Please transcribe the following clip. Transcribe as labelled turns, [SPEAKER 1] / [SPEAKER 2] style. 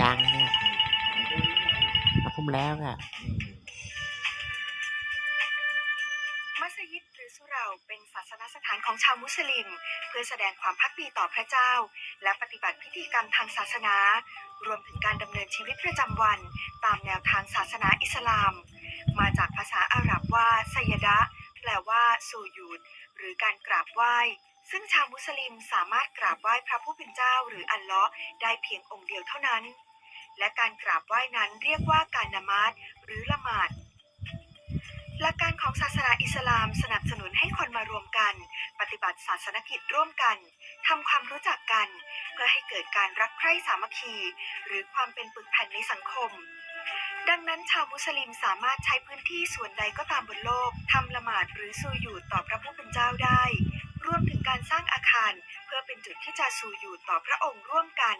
[SPEAKER 1] ยังเนี่ยเอาพุ่มแล้วค่ะ
[SPEAKER 2] มัสยิดหรือสุเหราเป็นศาสนสถานของชาวมุสลิม เพื่อแสดงความพักดีต่อพระเจ้า และปฏิบัติพิธีกรรมทางศาสนา รวมถึงการดำเนินชีวิตประจำวัน ตามแนวทางศาสนาอิสลาม มาจากภาษาอาหรับว่าไซยดะแปลว่า สูยูดหรือการกราบไหว้ซึ่งชาวมุสลิมสามารถกราบไหว้พระผู้เป็นเจ้าหรืออัลเลาะห์ได้เพียงองค์เดียวเท่านั้น และการกราบไหว้นั้นเรียกว่าการนามาสหรือละหมาดหลักการของศาสนาอิสลามสนับสนุนให้คนมารวมกัน ปฏิบัติศาสนกิจร่วมกันทำความรู้จักกัน เพื่อให้เกิดการรักใคร่สามัคคี หรือความเป็นปึกแผ่นในสังคม ดังนั้นชาวมุสลิมสามารถใช้พื้นที่ส่วนใดก็ตามบนโลกทำละหมาดหรือซูยูดต่อพระผู้เป็นเจ้าได้ การสร้างอาคาร เพื่อเป็นจุดที่จะสู่อยู่ต่อพระองค์ร่วมกัน